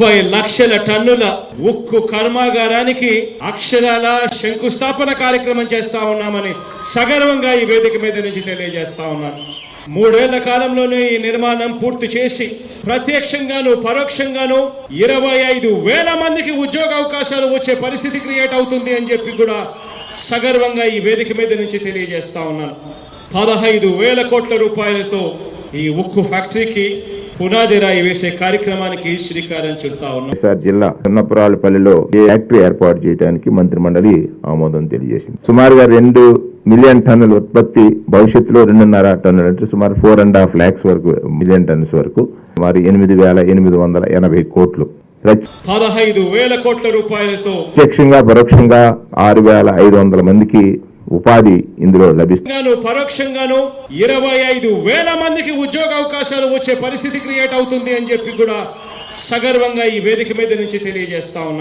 ముప్పై లక్షల టన్నుల ఉక్కు కర్మాగారానికి అక్షరాల శంకుస్థాపన కార్యక్రమం చేస్తా ఉన్నామని సగర్వంగా ఈ వేదిక మీద నుంచి తెలియజేస్తా ఉన్నాను. మూడేళ్ళ కాలంలోనే ఈ నిర్మాణం పూర్తి చేసి ప్రత్యక్షంగాను పరోక్షంగాను ఇరవై ఐదు వేల మందికి ఉద్యోగ అవకాశాలు వచ్చే పరిస్థితి క్రియేట్ అవుతుంది అని చెప్పి కూడా సగర్వంగా ఈ వేదిక మీద నుంచి తెలియజేస్తా ఉన్నాను. పదహైదు వేల కోట్ల రూపాయలతో ఈ ఉక్కు ఫ్యాక్టరీకి పునాది రాయి వేసే కార్యక్రమానికి శ్రీకారం చుడతా ఉన్నాం. వైఎస్ఆర్ జిల్లా చిన్నపురాలపల్లిలో ఈ ఫ్యాక్టరీ ఏర్పాటు చేయడానికి మంత్రి మండలి ఆమోదం తెలియజేసింది. సుమారుగా రెండు మిలియన్ టన్నుల ఉత్పత్తి భవిష్యత్తులో రెండున్నర టన్నులు అంటే సుమారు ఫోర్ అండ్ హాఫ్ ల్యాక్స్ వరకు మిలియన్ టన్స్ వరకు సుమారు ఎనిమిది వేల ఎనిమిది వందల ఎనభై కోట్లు. పదహైదు వేల కోట్ల రూపాయలతో ప్రత్యక్షంగా పరోక్షంగా ఆరు వేల ఐదు వందల మందికి ఉపాధి ఇందులో లభిస్తుంది. గాను పరోక్షంగాను ఇరవై ఐదు వేల మందికి ఉద్యోగ అవకాశాలు వచ్చే పరిస్థితి క్రియేట్ అవుతుంది అని చెప్పి కూడా సగర్వంగా ఈ వేదిక మీద నుంచి తెలియజేస్తా ఉన్నా